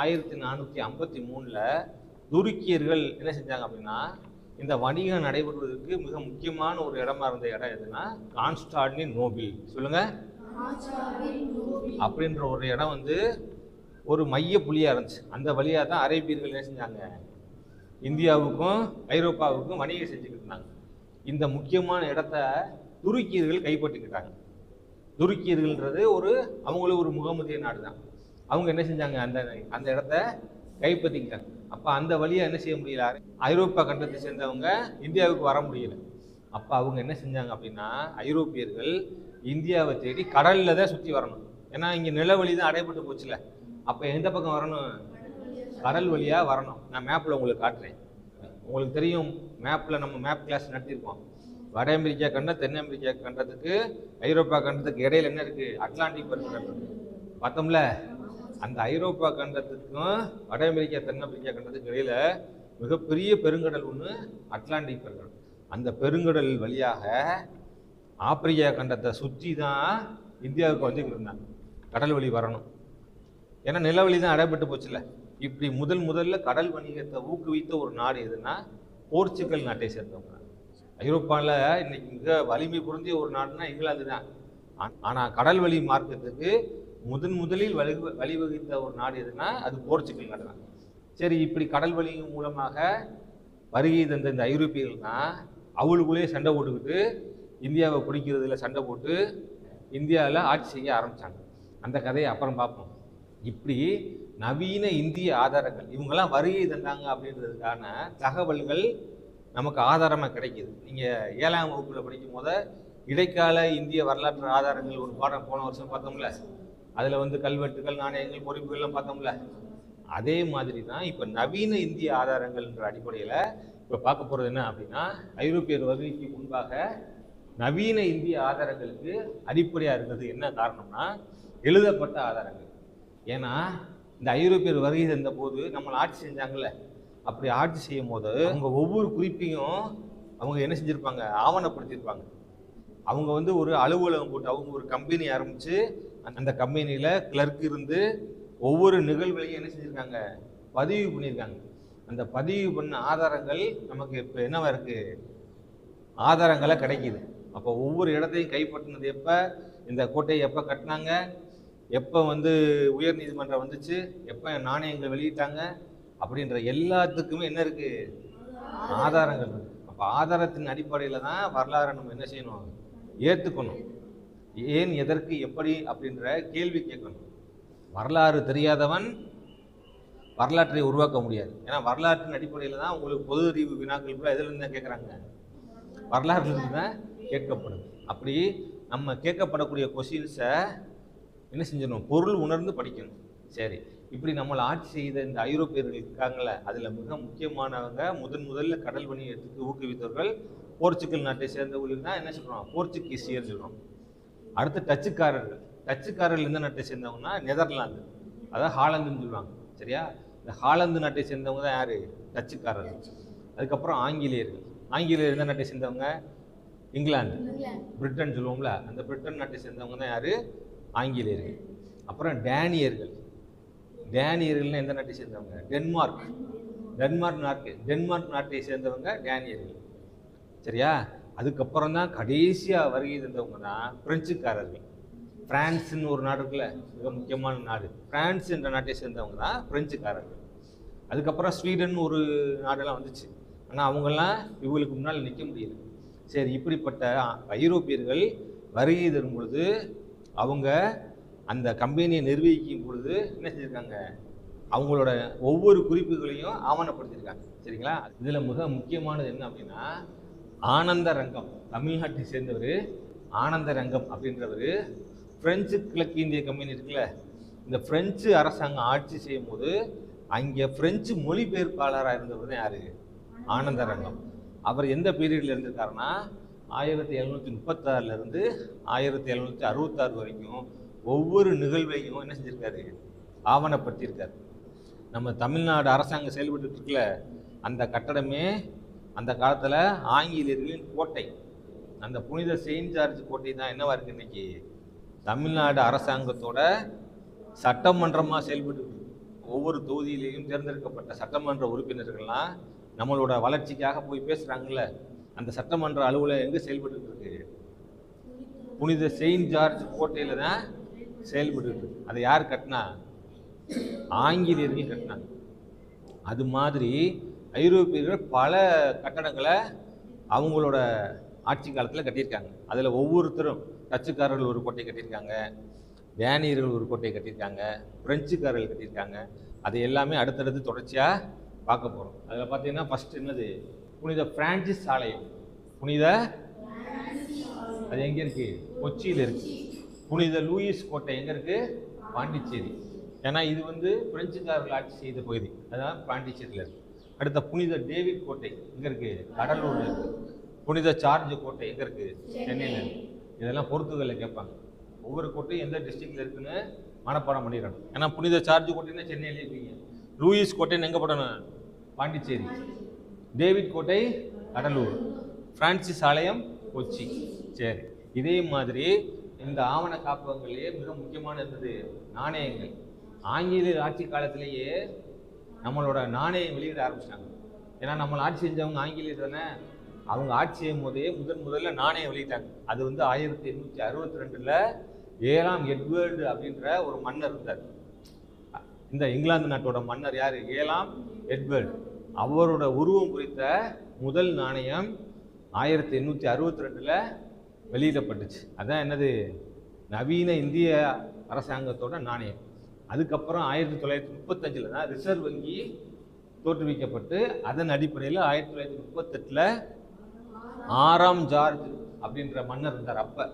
ஆயிரத்தி நானூற்றி ஐம்பத்தி மூணில் துருக்கியர்கள் என்ன செஞ்சாங்க அப்படின்னா இந்த வணிகம் நடைபெறுவதற்கு மிக முக்கியமான ஒரு இடமா இருந்த இடம் எதுனா கான்ஸ்டாண்டின் நோபில் சொல்லுங்க. அப்படின்ற ஒரு இடம் வந்து ஒரு மைய புள்ளியாக இருந்துச்சு. அந்த வழியாக தான் அரேபியர்கள் என்ன செஞ்சாங்க? இந்தியாவுக்கும் ஐரோப்பாவுக்கும் வணிகம் செஞ்சுக்கிட்டு இருந்தாங்க. இந்த முக்கியமான இடத்த துருக்கியர்கள் கைப்பற்றிக்கிட்டாங்க. துருக்கியர்கள்ன்றது ஒரு அவங்களும் ஒரு முகமதிய நாடு தான் அவங்க என்ன செஞ்சாங்க? அந்த அந்த இடத்த கைப்பற்றிக்கிட்டாங்க. அப்போ அந்த வழியாக என்ன செய்ய முடியல? ஐரோப்பா கண்டத்தை சேர்ந்தவங்க இந்தியாவுக்கு வர முடியல. அப்போ அவங்க என்ன செஞ்சாங்க அப்படின்னா ஐரோப்பியர்கள் இந்தியாவை தேடி கடலில் தான் சுற்றி வரணும். ஏன்னா இங்கே நிலவழி தான் அடைபட்டு போச்சுல. அப்போ எந்த பக்கம் வரணும்? கடல் வழியாக வரணும். நான் மேப்பில் உங்களுக்கு காட்டுறேன். உங்களுக்கு தெரியும் மேப்பில் நம்ம மேப் கிளாஸ் நடத்தியிருக்கோம். வட அமெரிக்கா கண்டம் தென் அமெரிக்கா கண்டத்துக்கு ஐரோப்பா கண்டத்துக்கு இடையில என்ன இருக்குது அட்லாண்டிக் பெருங்கடல் இருக்கு பார்த்தோம்ல? அந்த ஐரோப்பா கண்டத்துக்கும் வட அமெரிக்கா தென் அமெரிக்கா கண்டத்துக்கு இடையில் மிகப்பெரிய பெருங்கடல் ஒன்று அட்லாண்டிக் பெருங்கடல். அந்த பெருங்கடல் வழியாக ஆப்பிரிக்கா கண்டத்தை சுற்றி தான் இந்தியாவுக்கு வந்துக்கிட்டு இருந்தாங்க. கடல் வழி வரணும். ஏன்னா நிலவழி தான் அடைபட்டு போச்சுல இப்படி முதல் முதல்ல கடல் வணிகத்தை ஊக்குவித்த ஒரு நாடு எதுன்னா போர்ச்சுகல் நாட்டை சேர்ந்தவங்க. ஐரோப்பாவில் இன்னைக்கு மிக வலிமை பொருந்திய ஒரு நாடுனா இங்கிலாந்து தான். ஆனால் கடல் வழி மார்க்கத்துக்கு முதன் முதலில் வழி வழிவகுத்த ஒரு நாடு எதுனா அது போர்ச்சுகல் நாடு தான் சரி இப்படி கடல் வழி மூலமாக வருகை தந்த இந்த ஐரோப்பியர்கள் தான் அவளுக்குள்ளேயே சண்டை போட்டுக்கிட்டு இந்தியாவை பிடிக்கிறதுல சண்டை போட்டு இந்தியாவில் ஆட்சி செய்ய ஆரம்பித்தாங்க அந்த கதையை அப்புறம் பார்ப்போம். இப்படி நவீன இந்திய ஆதாரங்கள் இவங்கெல்லாம் வருகை தந்தாங்க அப்படின்றதுக்கான தகவல்கள் நமக்கு ஆதாரமாக கிடைக்கிது. நீங்கள் ஏழாம் வகுப்பில் படிக்கும் போத இடைக்கால இந்திய வரலாற்று ஆதாரங்கள் ஒரு பாடம் போன வருஷம் பார்த்தோம்ல? அதில் வந்து கல்வெட்டுகள் நாணயங்கள் பொறிப்புகள்லாம் பார்த்தோம்ல. அதே மாதிரி தான் இப்போ நவீன இந்திய ஆதாரங்கள்ன்ற அடிப்படையில் இப்போ பார்க்க போகிறது என்ன அப்படின்னா ஐரோப்பியர் வருகைக்கு முன்பாக நவீன இந்திய ஆதாரங்களுக்கு அடிப்படையாக இருந்தது என்ன காரணம்னா எழுதப்பட்ட ஆதாரங்கள். ஏன்னா இந்த ஐரோப்பியர் வருகை தந்த போது நம்மளை ஆட்சி செஞ்சாங்கல்ல. அப்படி ஆட்சி செய்யும் போது அவங்க ஒவ்வொரு குறிப்பையும் அவங்க என்ன செஞ்சுருப்பாங்க? ஆவணப்படுத்தியிருப்பாங்க அவங்க வந்து ஒரு அலுவலகம் போட்டு அவங்க ஒரு கம்பெனி ஆரம்பித்து அந்த கம்பெனியில் கிளர்க் இருந்து ஒவ்வொரு நிகழ்வுலையும் என்ன செஞ்சுருக்காங்க? பதிவு பண்ணியிருக்காங்க அந்த பதிவு பண்ண ஆதாரங்கள் நமக்கு இப்போ என்னவா இருக்குது ஆதாரங்களாக கிடைக்கிது. அப்போ ஒவ்வொரு இடத்தையும் கைப்பற்றினது எப்போ? இந்த கோட்டையை எப்போ கட்டினாங்க? எப்போ வந்து உயர் நீதிமன்றம் வந்துச்சு? எப்போ நாணயங்களை வெளியிட்டாங்க? அப்படின்ற எல்லாத்துக்குமே என்ன இருக்குது ஆதாரங்கள் இருக்குது அப்போ ஆதாரத்தின் அடிப்படையில் தான் வரலாறை நம்ம என்ன செய்யணும்? ஏற்றுக்கணும் ஏன் எதற்கு எப்படி அப்படின்ற கேள்வி கேட்கணும். வரலாறு தெரியாதவன் வரலாற்றை உருவாக்க முடியாது. ஏன்னா வரலாற்றின் அடிப்படையில் தான் உங்களுக்கு பொது அறிவு வினாக்கள் கூட எதுலேருந்து தான் கேட்குறாங்க? வரலாறுலேருந்து தான் கேட்கப்படுது அப்படி நம்ம கேட்கப்படக்கூடிய கொஷின்ஸை என்ன செஞ்சிடணும்? பொருள் உணர்ந்து படிக்கணும். சரி. இப்படி நம்மளை ஆட்சி செய்த இந்த ஐரோப்பியர்கள் இருக்காங்களே அதில் மிக முக்கியமானவங்க முதன் முதல்ல கடல் வணிகத்துக்கு ஊக்குவித்தவர்கள் போர்ச்சுக்கல் நாட்டை சேர்ந்தவர்கள் தான் என்ன சொல்கிறோம் போர்ச்சுகீசியர் சொல்கிறோம் அடுத்து டச்சுக்காரர்கள். டச்சுக்காரர்கள் எந்த நாட்டை சேர்ந்தவங்கன்னா நெதர்லாந்து. அதாவது ஹாலந்துன்னு சொல்லுவாங்க. சரியா? இந்த ஹாலந்து நாட்டை சேர்ந்தவங்க தான் யார்? டச்சுக்காரர்கள். அதுக்கப்புறம் ஆங்கிலேயர்கள். ஆங்கிலேயர் எந்த நாட்டை சேர்ந்தவங்க? இங்கிலாந்து. பிரிட்டன் சொல்லுவோம்ல அந்த பிரிட்டன் நாட்டை சேர்ந்தவங்க தான் யார்? ஆங்கிலேயர்கள். அப்புறம் டேனியர்கள். டேனியர்கள்னு எந்த நாட்டை சேர்ந்தவங்க? டென்மார்க். டென்மார்க் நாட்டு டென்மார்க் நாட்டை சேர்ந்தவங்க டேனியர்கள். சரியா? அதுக்கப்புறம் தான் கடைசியாக வருகை தந்தவங்க தான் பிரெஞ்சுக்காரர்கள். பிரான்ஸ்னு ஒரு நாடு இருக்குல்ல மிக முக்கியமான நாடு. பிரான்ஸ் என்ற நாட்டை சேர்ந்தவங்க தான் பிரெஞ்சுக்காரர்கள். அதுக்கப்புறம் ஸ்வீடன் ஒரு நாடெல்லாம் வந்துச்சு. ஆனால் அவங்கெல்லாம் இவங்களுக்கு முன்னால் நிற்க முடியல. சரி இப்படிப்பட்ட ஐரோப்பியர்கள் வருகை தரும் பொழுது அவங்க அந்த கம்பெனியை நிர்வகிக்கும் பொழுது என்ன செஞ்சுருக்காங்க? அவங்களோட ஒவ்வொரு குறிப்புகளையும் ஆவணப்படுத்தியிருக்காங்க சரிங்களா? இதில் மிக முக்கியமானது என்ன அப்படின்னா ஆனந்த ரங்கம் தமிழ்நாட்டை சேர்ந்தவர் ஆனந்த ரங்கம் அப்படின்றவர் பிரெஞ்சு கிழக்கு இந்திய கம்பெனி இருக்குல்ல இந்த பிரெஞ்சு அரசாங்கம் ஆட்சி செய்யும் போது அங்கே பிரெஞ்சு மொழிபெயர்ப்பாளராக இருந்தவர் தான் யார்? ஆனந்த ரங்கம் அவர் எந்த பீரியடில் இருந்திருக்காருன்னா ஆயிரத்தி எழுநூற்றி முப்பத்தாறுலேருந்து ஆயிரத்தி எழுநூற்றி அறுபத்தாறு வரைக்கும் ஒவ்வொரு நிகழ்வையும் என்ன செஞ்சுருக்காரு? ஆவணப்படுத்தியிருக்காரு. நம்ம தமிழ்நாடு அரசாங்கம் செயல்பட்டு இருக்குல்ல அந்த கட்டடமே அந்த காலத்தில் ஆங்கிலேயர்களின் கோட்டை. அந்த புனித செயின்ட் ஜார்ஜ் கோட்டை தான் என்னவா இருக்குது இன்னைக்கு? தமிழ்நாடு அரசாங்கத்தோட சட்டமன்றமாக செயல்பட்டு ஒவ்வொரு தொகுதியிலையும் தேர்ந்தெடுக்கப்பட்ட சட்டமன்ற உறுப்பினர்கள்லாம் நம்மளோட வளர்ச்சிக்காக போய் பேசுகிறாங்கல்ல அந்த சட்டமன்ற அலுவலகம் எங்கே செயல்பட்டு இருக்கு புனித செயின்ட் ஜார்ஜ் கோட்டையில் தான் செயல்பட்டு அதை யார் கட்டினா? ஆங்கிலேயர்கள் கட்டினாங்க. அது மாதிரி ஐரோப்பியர்கள் பல கட்டடங்களை அவங்களோட ஆட்சி காலத்தில் கட்டியிருக்காங்க. அதில் ஒவ்வொருத்தரும் டச்சுக்காரர்கள் ஒரு கோட்டை கட்டியிருக்காங்க டேனியர்கள் ஒரு கோட்டை கட்டியிருக்காங்க பிரெஞ்சுக்காரர்கள் கட்டியிருக்காங்க. அது எல்லாமே அடுத்தடுத்து தொடர்ச்சியாக பார்க்க போகிறோம் அதில் பார்த்தீங்கன்னா ஃபர்ஸ்ட் என்னது? புனித பிரான்சிஸ் ஆலயம் புனித அது எங்கே இருக்கு? கொச்சியில் இருக்கு. புனித லூயிஸ் கோட்டை எங்கே இருக்கு? பாண்டிச்சேரி. ஏன்னா இது வந்து பிரெஞ்சுக்காரர்கள் ஆட்சி செய்த பகுதி. அதான் பாண்டிச்சேரியில் இருக்கு. அடுத்த புனித டேவிட் கோட்டை எங்கே இருக்கு? கடலூர்ல. இருக்கு புனித சார்ஜ் கோட்டை எங்கே இருக்கு? சென்னையில். இருக்கு இதெல்லாம் போர்த்துகலில் கேட்பாங்க. ஒவ்வொரு கோட்டையும் எந்த டிஸ்ட்ரிக்ட்ல இருக்குன்னு மனப்பாடம் பண்ணிடணும். ஏன்னா புனித சார்ஜ் கோட்டைன்னா சென்னையில இருக்கீங்க. லூயிஸ் கோட்டைன்னு எங்கே போடணும்? பாண்டிச்சேரி. டேவிட் கோட்டை கடலூர். பிரான்சிஸ் ஆலயம் கொச்சி. சரி. இதே மாதிரி இந்த ஆவண காப்பகங்களிலேயே மிக முக்கியமான இருந்தது நாணயங்கள். ஆங்கிலேயர் ஆட்சி காலத்திலேயே நம்மளோட நாணயம் வெளியிட ஆரம்பிச்சிட்டாங்க. ஏன்னா நம்மளை ஆட்சி செஞ்சவங்க ஆங்கிலேயர் தானே? அவங்க ஆட்சி செய்யும் போதே முதன் முதல்ல நாணயம் வெளியிட்டாங்க. அது வந்து ஆயிரத்தி எண்ணூற்றி அறுபத்தி ரெண்டில் ஏழாம் எட்வர்டு அப்படின்ற ஒரு மன்னர் இருந்தார். இந்த இங்கிலாந்து நாட்டோட மன்னர் யார்? ஏழாம் எட்வர்டு. அவரோட உருவம் குறித்த முதல் நாணயம் ஆயிரத்தி எண்ணூற்றி அறுபத்தி ரெண்டில் வெளியிடப்பட்டுச்சு. அதான் என்னது? நவீன இந்திய அரசாங்கத்தோட நாணயம். அதுக்கப்புறம் ஆயிரத்தி தொள்ளாயிரத்தி முப்பத்தஞ்சில் தான் ரிசர்வ் வங்கி தோற்றுவிக்கப்பட்டு அதன் அடிப்படையில் ஆயிரத்தி தொள்ளாயிரத்தி முப்பத்தெட்டில் ஆறாம் ஜார்ஜ் அப்படின்ற மன்னர் இருந்தார் அப்போ.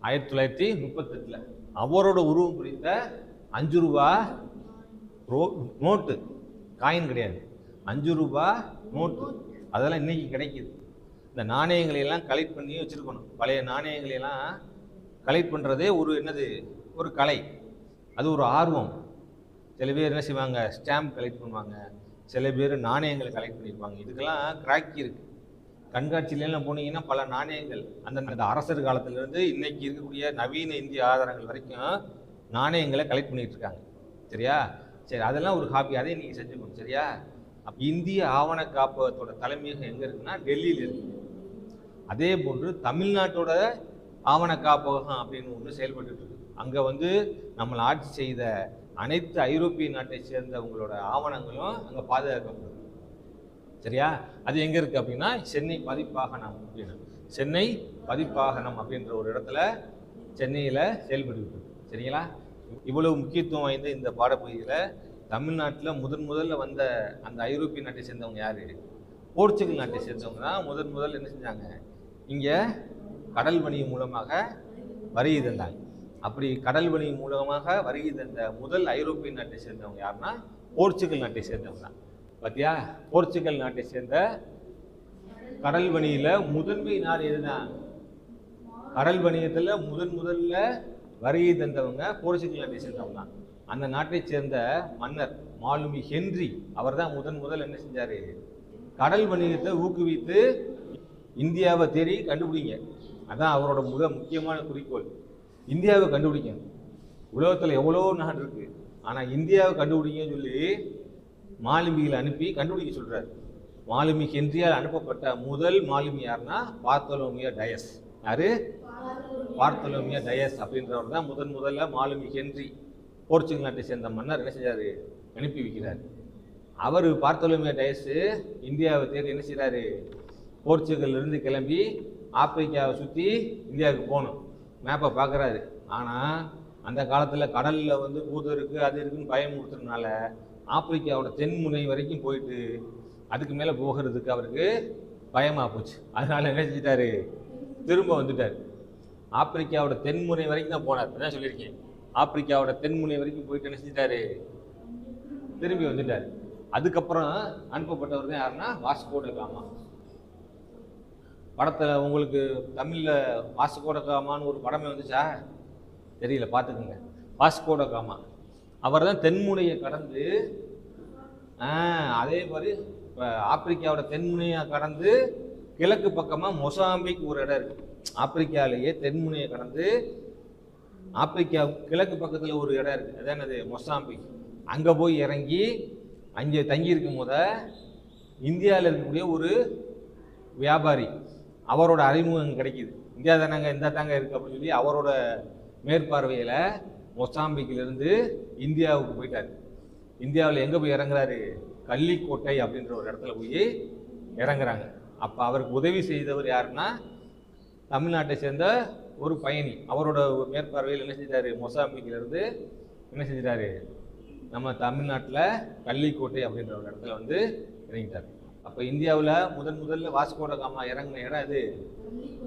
ஆயிரத்தி தொள்ளாயிரத்தி முப்பத்தெட்டில். அவரோட உருவம் குறித்த அஞ்சு ரூபா ரோ நோட்டு காயின் கிடையாது. அஞ்சு ரூபா நோட்டு. அதெல்லாம் இன்னைக்கு கிடைக்கிது. இந்த நாணயங்களை எல்லாம் கலெக்ட் பண்ணி வச்சுருக்கணும். பழைய நாணயங்களையெல்லாம் கலெக்ட் பண்ணுறதே ஒரு என்னது? ஒரு கலை. அது ஒரு ஆர்வம். சில பேர் என்ன செய்வாங்க? ஸ்டாம்ப் கலெக்ட் பண்ணுவாங்க. சில பேர் நாணயங்களை கலெக்ட் பண்ணியிருப்பாங்க இதுக்கெல்லாம் கிராக்கி இருக்குது கண்காட்சியிலலாம் போனீங்கன்னா பல நாணயங்கள். அந்தந்த அரசர் காலத்திலேருந்து இன்னைக்கு இருக்கக்கூடிய நவீன இந்திய ஆதாரங்கள் வரைக்கும் நாணயங்களை கலெக்ட் பண்ணிகிட்டு இருக்காங்க. சரியா? சரி அதெல்லாம் ஒரு ஹாபி அதையும் நீங்கள் செஞ்சுக்கணும் சரியா? அப்போ இந்திய ஆவண காப்பகத்தோட தலைமையகம் எங்கே இருக்குன்னா டெல்லியில் இருக்கு. அதே போன்று தமிழ்நாட்டோட ஆவண காப்பகம் அப்படின்னு ஒன்று செயல்பட்டு அங்கே வந்து நம்மளை ஆட்சி செய்த அனைத்து ஐரோப்பிய நாட்டை சேர்ந்தவங்களோட ஆவணங்களும் அங்கே பாதுகாக்கப்படுது சரியா? அது எங்கே இருக்குது அப்படின்னா சென்னை பதிப்பாகனம் அப்படின்னு. சென்னை பதிப்பாகனம் அப்படின்ற ஒரு இடத்துல சென்னையில் செயல்பட்டு சரிங்களா? இவ்வளவு முக்கியத்துவம் வாய்ந்த இந்த பாடப்பகுதியில் தமிழ்நாட்டில் முதன் முதல்ல வந்த அந்த ஐரோப்பிய நாட்டை சேர்ந்தவங்க யார்? போர்ச்சுகல் நாட்டை சேர்ந்தவங்க தான் முதன் முதல் என்ன செஞ்சாங்க? இங்கே கடல் வணிகம் மூலமாக வரி தந்தாங்க. அப்படி கடல் வழி மூலமாக வருகை தந்த முதல் ஐரோப்பிய நாட்டை சேர்ந்தவங்க யாருன்னா? போர்ச்சுகல் நாட்டை சேர்ந்தவங்க தான். பார்த்தியா போர்ச்சுகல் நாட்டை சேர்ந்த கடல் வணியில் முதன்மை நாடு எதுதான் கடல் வணிகத்தில் முதன் முதல்ல வருகை தந்தவங்க போர்ச்சுகல் நாட்டை சேர்ந்தவங்க தான். அந்த நாட்டை சேர்ந்த மன்னர் மாலுமி ஹென்றி அவர் தான் முதன் முதல் என்ன செஞ்சார்? கடல் வணிகத்தை ஊக்குவித்து இந்தியாவை தேடி கண்டுபிடிங்க. அதான் அவரோட மிக முக்கியமான குறிக்கோள். இந்தியாவை கண்டுபிடிக்கணும் உலகத்தில் எவ்வளோ நாடு இருக்குது ஆனால் இந்தியாவை கண்டுபிடிங்கன்னு சொல்லி மாலுமிகளை அனுப்பி கண்டுபிடிக்க சொல்கிறார் மாலுமி ஹென்ரியால் அனுப்பப்பட்ட முதல் மாலுமி யாருன்னா பார்த்தலோமியா டயஸ். யாரு? பார்த்தலோமியா டயஸ் அப்படின்றவர் தான் முதன் முதல்ல மாலுமி ஹென்றி போர்ச்சுகல் நாட்டை சேர்ந்த மன்னர் என்ன செஞ்சார்? அனுப்பி வைக்கிறார். அவர் பார்த்தலோமியா டயஸு இந்தியாவை தேடி என்ன செய்கிறாரு போர்ச்சுகல்லிருந்து கிளம்பி ஆப்பிரிக்காவை சுற்றி இந்தியாவுக்கு போகணும். மேப்பை பார்க்குறாரு ஆனால் அந்த காலத்தில் கடலில் வந்து பூதம் இருக்குது அது இருக்குன்னு பயமுறுத்துறதுனால ஆப்பிரிக்காவோட தென்முனை வரைக்கும் போயிட்டு அதுக்கு மேலே போகிறதுக்கு அவருக்கு பயமாக போச்சு. அதனால் என்ன செஞ்சிட்டாரு? திரும்ப வந்துட்டார். ஆப்பிரிக்காவோட தென்முனை வரைக்கும் தான் போனார். என்ன சொல்லியிருக்கேன். ஆப்பிரிக்காவோட தென்முனை வரைக்கும் போயிட்டு என்ன செஞ்சிட்டாரு? திரும்பி வந்துட்டார். அதுக்கப்புறம் அனுப்பப்பட்டவர் தான் யாருன்னா வாஸ்கோட காமா. படத்தில் உங்களுக்கு தமிழில் வாசுகோட காமான்னு ஒரு படமே வந்துச்சா? தெரியல பார்த்துக்குங்க. வாசுகோட காமா அவர் தான் தென்முனையை கடந்து அதே மாதிரி இப்போ ஆப்பிரிக்காவோட தென்முனையை கடந்து கிழக்கு பக்கமாக மொசாம்பிக் ஒரு இடம் இருக்குது ஆப்பிரிக்காவிலேயே தென்முனையை கடந்து ஆப்பிரிக்கா கிழக்கு பக்கத்தில் ஒரு இடம் இருக்குது அது என்னது? மொசாம்பிக். அங்கே போய் இறங்கி அங்கே தங்கியிருக்கும் போத இந்தியாவில் இருக்கக்கூடிய ஒரு வியாபாரி. அவரோட அறிமுகம் கிடைக்கிது கிடைக்குது. இந்தியா தானங்க இந்த தாங்க இருக்கு அப்படின்னு சொல்லி அவரோட மேற்பார்வையில் மொசாம்பிக்கிலிருந்து இந்தியாவுக்கு போயிட்டார். இந்தியாவில் எங்கே போய் இறங்குறாரு? கள்ளிக்கோட்டை அப்படின்ற ஒரு இடத்துல போய் இறங்குறாங்க. அப்போ அவருக்கு உதவி செய்தவர் யாருன்னா தமிழ்நாட்டை சேர்ந்த ஒரு பயணி. அவரோட மேற்பார்வையில் என்ன செஞ்சாரு? மொசாம்பிக்கிலிருந்து என்ன செஞ்சிட்டாரு நம்ம தமிழ்நாட்டில் கள்ளிக்கோட்டை அப்படின்ற ஒரு இடத்துல வந்து இறங்கிட்டார். அப்போ இந்தியாவில் முதன் முதல்ல வாஸ்கோட காமா இறங்கின இடம் அது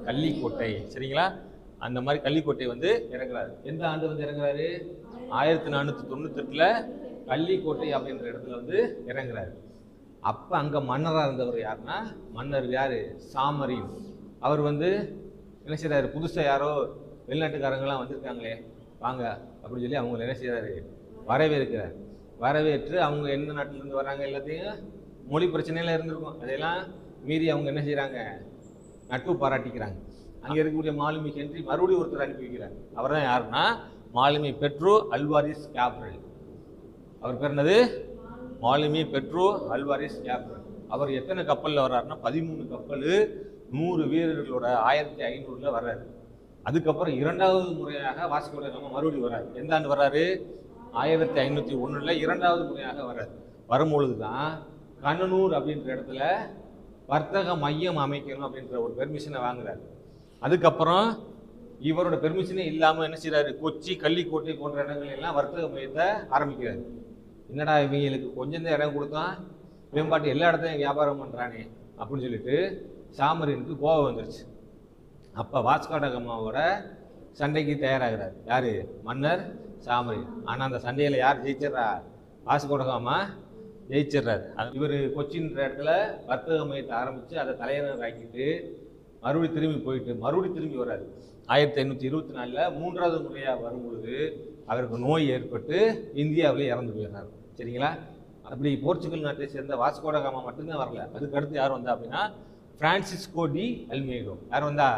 கள்ளிக்கோட்டை. சரிங்களா? அந்த மாதிரி கள்ளிக்கோட்டை வந்து இறங்குறாரு. எந்த ஆண்டு வந்து இறங்குறாரு? ஆயிரத்தி நானூற்றி தொண்ணூத்தெட்டில் கள்ளிக்கோட்டை அப்படின்ற இடத்துல வந்து இறங்குறாரு. அப்போ அங்கே மன்னராக இருந்தவர் யாருன்னா மன்னர் யார்? சாமரின். அவர் வந்து என்ன செய்கிறாரு புதுசாக யாரோ வெளிநாட்டுக்காரங்களாம் வந்திருக்காங்களே வாங்க அப்படின்னு சொல்லி அவங்கள என்ன செய்கிறாரு வரவேற்கிறார். வரவேற்று அவங்க எந்த நாட்டிலேருந்து வராங்க எல்லாத்தையும் மொழி பிரச்சனையெல்லாம் இருந்திருக்கும். அதையெல்லாம் மீறி அவங்க என்ன செய்கிறாங்க நட்பு பாராட்டிக்கிறாங்க. அங்கே இருக்கக்கூடிய மாலுமி ஹென்றி மறுபடியும் ஒருத்தர் அனுப்பி வைக்கிறார். அவர் தான் யாருன்னா? மாலுமி பெட்ரோ அல்வாரிஸ் கேப்ரல். அவர் பேர் என்னது? மாலுமி பெட்ரோ அல்வாரிஸ் கேப்ரல். அவர் எத்தனை கப்பலில் வர்றாருன்னா பதிமூணு கப்பல் நூறு வீரர்களோட ஆயிரத்தி ஐநூறுல வர்றாரு. அதுக்கப்புறம் இரண்டாவது முறையாக வாஸ்கோட நம்ம மறுபடியும் வர்றாரு. எந்த ஆண்டு வர்றாரு? ஆயிரத்தி ஐநூற்றி ஒன்றில் இரண்டாவது முறையாக வர்றாரு. வரும்பொழுது தான் கண்ணனூர் அப்படின்ற இடத்துல வர்த்தக மையம் அமைக்கணும் அப்படின்ற ஒரு பெர்மிஷனை வாங்குறாரு. அதுக்கப்புறம் இவரோட பெர்மிஷனே இல்லாமல் என்ன செய்கிறாரு கொச்சி கள்ளிக்கோட்டை போன்ற இடங்கள் எல்லாம் வர்த்தக மையத்தை ஆரம்பிக்கிறாரு. என்னடா இவங்களுக்கு கொஞ்சம் தான் இடம் கொடுத்தான்? மேம்பாட்டு எல்லா இடத்தையும் வியாபாரம் பண்ணுறானே அப்படின்னு சொல்லிட்டு சாமரியனுக்கு கோபம் வந்துருச்சு. அப்போ வாஸ்காடகமாவோட சண்டைக்கு தயாராகிறார். யார்? மன்னர் சாமரியன் ஆனால் அந்த சண்டையில் யார் ஜெயிச்சிடறா? வாஸ்கோடகம்மா ஜெயிச்சிடுறாரு. அது இவர் கொச்சின்ற இடத்துல வர்த்தக மையத்தை ஆரம்பித்து அதை தலைவர் ஆக்கிட்டு மறுபடி திரும்பி போயிட்டு மறுபடி திரும்பி வர்றாரு. ஆயிரத்தி ஐநூற்றி இருபத்தி நாலில் மூன்றாவது முறையாக வரும்பொழுது அவருக்கு நோய் ஏற்பட்டு இந்தியாவிலே இறந்து போயிடுறாரு. சரிங்களா? அப்படி போர்ச்சுகல் நாட்டை சேர்ந்த வாஸ்கோடகாமா மட்டும்தான் வரல. அதுக்கு அடுத்து யார் வந்தா அப்படின்னா பிரான்சிஸ்கோ டி அல்மேகோ யார் வந்தா?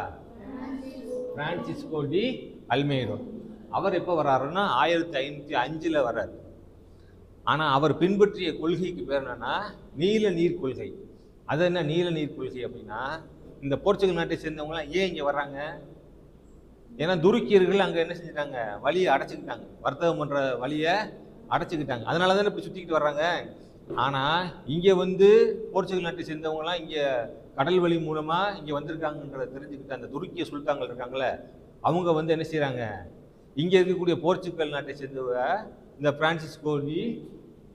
பிரான்சிஸ்கோ டி அல்மேகோ அவர் எப்போ வர்றாருன்னா ஆயிரத்தி ஐநூற்றி அஞ்சில் வர்றாரு. ஆனால் அவர் பின்பற்றிய கொள்கைக்கு பேர் என்னென்னா நீல நீர் கொள்கை. அது என்ன நீல நீர் கொள்கை அப்படின்னா இந்த போர்ச்சுகல் நாட்டை சேர்ந்தவங்களாம் ஏன் இங்கே வர்றாங்க? ஏன்னா துருக்கியர்கள் அங்கே என்ன செஞ்சிட்டாங்க? வழியை அடைச்சிக்கிட்டாங்க. வர்த்தகம் பண்ணுற வழியை அடைச்சிக்கிட்டாங்க. அதனால தானே இப்போ சுற்றிக்கிட்டு வர்றாங்க? ஆனால் இங்கே வந்து போர்ச்சுகல் நாட்டை சேர்ந்தவங்களாம் இங்கே கடல் வழி மூலமாக இங்கே வந்திருக்காங்கன்றத தெரிஞ்சுக்கிட்டு அந்த துருக்கிய சுல்தான்கள் இருக்காங்களே அவங்க வந்து என்ன செய்கிறாங்க இங்கே இருக்கக்கூடிய போர்ச்சுகல் நாட்டை சேர்ந்தவங்க இந்த பிரான்சிஸ் டி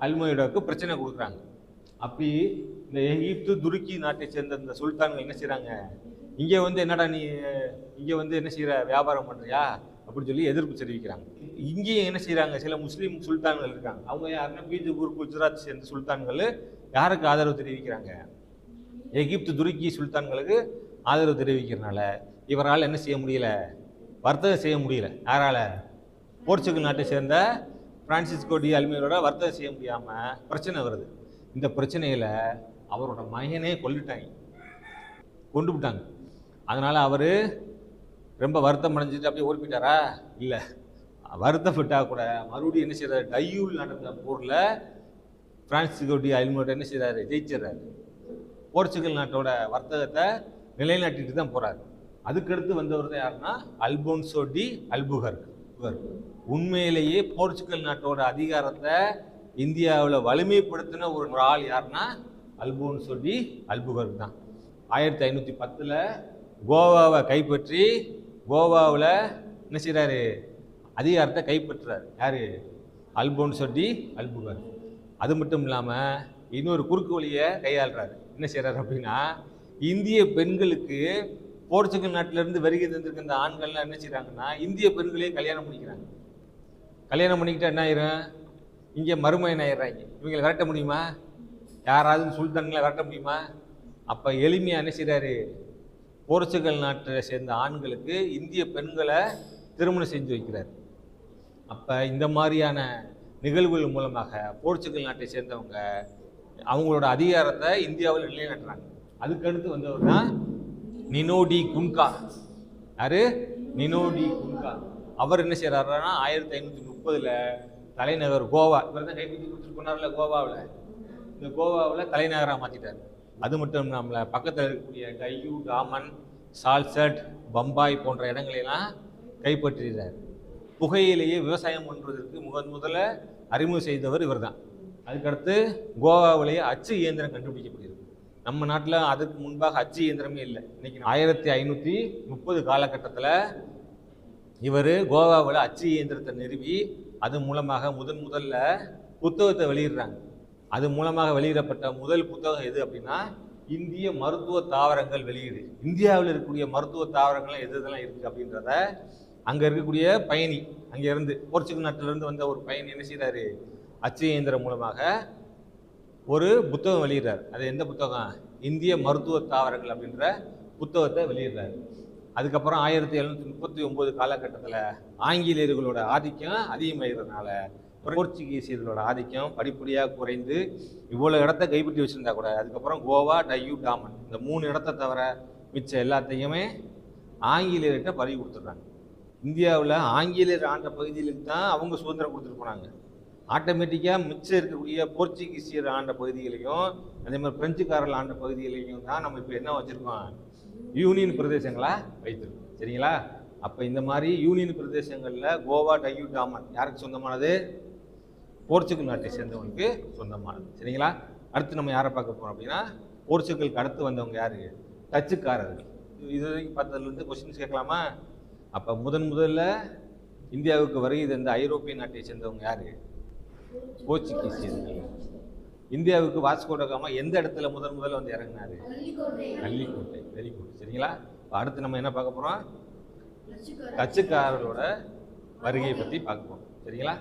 அல்மோயிடோக்கு பிரச்சனை கொடுக்குறாங்க. அப்படி இந்த எகிப்து துருக்கி நாட்டை சேர்ந்த இந்த சுல்தான்கள் என்ன செய்கிறாங்க இங்கே வந்து என்னடா நீ இங்கே வந்து என்ன செய்கிற வியாபாரம் பண்ணுறியா அப்படின்னு சொல்லி எதிர்ப்பு தெரிவிக்கிறாங்க. இங்கேயும் என்ன செய்கிறாங்க சில முஸ்லீம் சுல்தான்கள் இருக்காங்க. அவங்க யாருன்னா பீஜப்பூர் குஜராத் சேர்ந்த சுல்தான்கள் யாருக்கு ஆதரவு தெரிவிக்கிறாங்க? எகிப்து துருக்கி சுல்தான்களுக்கு ஆதரவு தெரிவிக்கிறனால இவரால் என்ன செய்ய முடியல? வர்த்தகம் செய்ய முடியல. யாரால்? போர்ச்சுகல் நாட்டை சேர்ந்த பிரான்சிஸ்கோ டி அல்மீரோட வர்த்தகம் செய்ய முடியாமல் பிரச்சனை வருது. இந்த பிரச்சனையில் அவரோட மகனே கொல்லிட்டாங்க. கொண்டு விட்டாங்க. அதனால் அவர் ரொம்ப வருத்தம் அடைஞ்சிட்டு அப்படியே ஓடிப்பிட்டாரா இல்லை. வருத்தப்பட்டால் கூட மறுபடியும் என்ன செய்கிறாரு டையூல் நடந்த போரில் பிரான்சிஸ்கோ டி அல்மீரோட என்ன செய்கிறாரு ஜெயிச்சிடறாரு. போர்ச்சுகல் நாட்டோட வர்த்தகத்தை நிலைநாட்டிட்டு தான் போகிறார் அதுக்கடுத்து வந்தவர் தான் யாருன்னா? அல்போன்சோ டி அல்புகர் புகர் உண்மையிலேயே போர்ச்சுகல் நாட்டோட அதிகாரத்தை இந்தியாவில் வலிமைப்படுத்தின ஒரு ஆள் யாருன்னா அல்போன்னு சொல்லி அல்புகர் தான். ஆயிரத்தி ஐநூற்றி பத்தில் கோவாவை கைப்பற்றி கோவாவில் என்ன செய்கிறாரு அதிகாரத்தை கைப்பற்றுறாரு. யார்? அல்போன்னு சொல்லி அல்புகர் அது மட்டும் இல்லாமல் இன்னொரு குறுக்கு வழியை கையாளுறாரு. என்ன செய்கிறாரு அப்படின்னா இந்திய பெண்களுக்கு போர்ச்சுகல் நாட்டிலேருந்து வருகை தந்திருக்க இந்த ஆண்கள்லாம் என்ன செய்கிறாங்கன்னா இந்திய பெண்களே கல்யாணம் பண்ணிக்கிறாங்க. கல்யாணம் பண்ணிக்கிட்டா என்ன ஆயிரும்? இங்கே மறுமையன் ஆயிடுறாங்க? இவங்களை விரட்ட முடியுமா? யாராவது சுல்தான்களை விரட்ட முடியுமா? அப்போ எளிமையாக என்ன செய்கிறாரு போர்ச்சுகல் நாட்டை சேர்ந்த ஆண்களுக்கு இந்திய பெண்களை திருமணம் செஞ்சு வைக்கிறார். அப்போ இந்த மாதிரியான நிகழ்வுகள் மூலமாக போர்ச்சுகல் நாட்டை சேர்ந்தவங்க அவங்களோட அதிகாரத்தை இந்தியாவில் நிலைநாட்டுறாங்க. அதுக்கடுத்து வந்தவர் தான் நினோடி குன்கா யாரு? நினோடி குன்கா அவர் என்ன செய்கிறாருன்னா ஆயிரத்தி ஐநூற்றி முப்பதில் தலைநகர் கோவா இவர் தான் கைப்பற்றி கொடுத்துட்டு போனார்ல கோவாவில். இந்த கோவாவில் தலைநகராக மாற்றிட்டார் அது மட்டும் இல்லாமல் பக்கத்தில் இருக்கக்கூடிய டையூ டாமன் சால்சட் பம்பாய் போன்ற இடங்களெல்லாம் கைப்பற்றினார் புகையிலேயே விவசாயம் பண்ணுவதற்கு முதன் முதல்ல அறிமுகம் செய்தவர் இவர்தான் அதுக்கடுத்து கோவாவிலேயே அச்சு இயந்திரம் கண்டுபிடிக்கப்படுகிறது நம்ம நாட்டில் அதுக்கு முன்பாக அச்சு இயந்திரமே இல்லை. இன்னைக்கு ஆயிரத்தி ஐநூற்றி முப்பது காலகட்டத்தில் இவர் கோவாவில் அச்சு இயந்திரத்தை நிறுவி அது மூலமாக முதன் முதல்ல புத்தகத்தை வெளியிடுறாங்க. அது மூலமாக வெளியிடப்பட்ட முதல் புத்தகம் எது அப்படின்னா இந்திய மருத்துவ தாவரங்கள் வெளியீடு. இந்தியாவில் இருக்கக்கூடிய மருத்துவ தாவரங்கள் எது எதெல்லாம் இருக்குது அப்படின்றத அங்கே இருக்கக்கூடிய பயணி அங்கே இருந்து போர்ச்சுகல் நாட்டிலிருந்து வந்த ஒரு பயணி என்ன செய்கிறாரு அச்சு இயந்திரம் மூலமாக ஒரு புத்தகம் வெளியிடுறார். அது எந்த புத்தகம்? இந்திய மருத்துவ தாவரங்கள் அப்படின்ற புத்தகத்தை வெளியிடுறாரு. அதுக்கப்புறம் ஆயிரத்தி எழுநூற்றி முப்பத்தி ஒம்பது காலகட்டத்தில் ஆங்கிலேயர்களோட ஆதிக்கம் அதிகமாகிறதுனால போர்ச்சுகீசியர்களோட ஆதிக்கம் படிப்படியாக குறைந்து இவ்வளோ இடத்த கைப்பற்றி வச்சுருந்தா கூட அதுக்கப்புறம் கோவா டையூ டாமன் இந்த மூணு இடத்த தவிர மிச்ச எல்லாத்தையுமே ஆங்கிலேயர்கிட்ட பறி கொடுத்துட்றாங்க. இந்தியாவில் ஆங்கிலேயர் ஆண்ட பகுதியிலுக்கு தான் அவங்க சுதந்திரம் கொடுத்துட்டு போனாங்க. ஆட்டோமேட்டிக்காக மிச்சம் இருக்கக்கூடிய போர்ச்சுகீசியர் ஆண்ட பகுதிகளையும் அதே மாதிரி பிரெஞ்சுக்காரர்கள் ஆண்ட பகுதிகளையும் தான் நம்ம இப்போ என்ன வச்சுருக்கோம்? யூனியன் பிரதேசங்களாக வைத்திருக்கும். சரிங்களா? அப்போ இந்த மாதிரி யூனியன் பிரதேசங்களில் கோவா டையூ டாமன் யாருக்கு சொந்தமானது? போர்ச்சுகல் நாட்டை சேர்ந்தவங்களுக்கு சொந்தமானது. சரிங்களா? அடுத்து நம்ம யாரை பார்க்க போகிறோம் அப்படின்னா போர்ச்சுகலுக்கு அடுத்து வந்தவங்க யார்? டச்சுக்காரர்கள். இது- வரைக்கும் பார்த்ததுலேருந்து கொஸ்டின்ஸ் கேட்கலாமா? அப்போ முதன் முதல்ல இந்தியாவுக்கு வருகை இந்த ஐரோப்பிய நாட்டை சேர்ந்தவங்க யாரு? போர்ச்சுகீசியர்கள். இந்தியாவுக்கு வாஸ்கோட காமா எந்த இடத்துல முதன் முதல்ல வந்து இறங்கினாரு? கள்ளிக்கோட்டை வெரி குட் சரிங்களா? இப்ப அடுத்து நம்ம என்ன பார்க்க போறோம்? டச்சுக்காரர்களோட வருகையை பற்றி பார்க்க போறோம். சரிங்களா?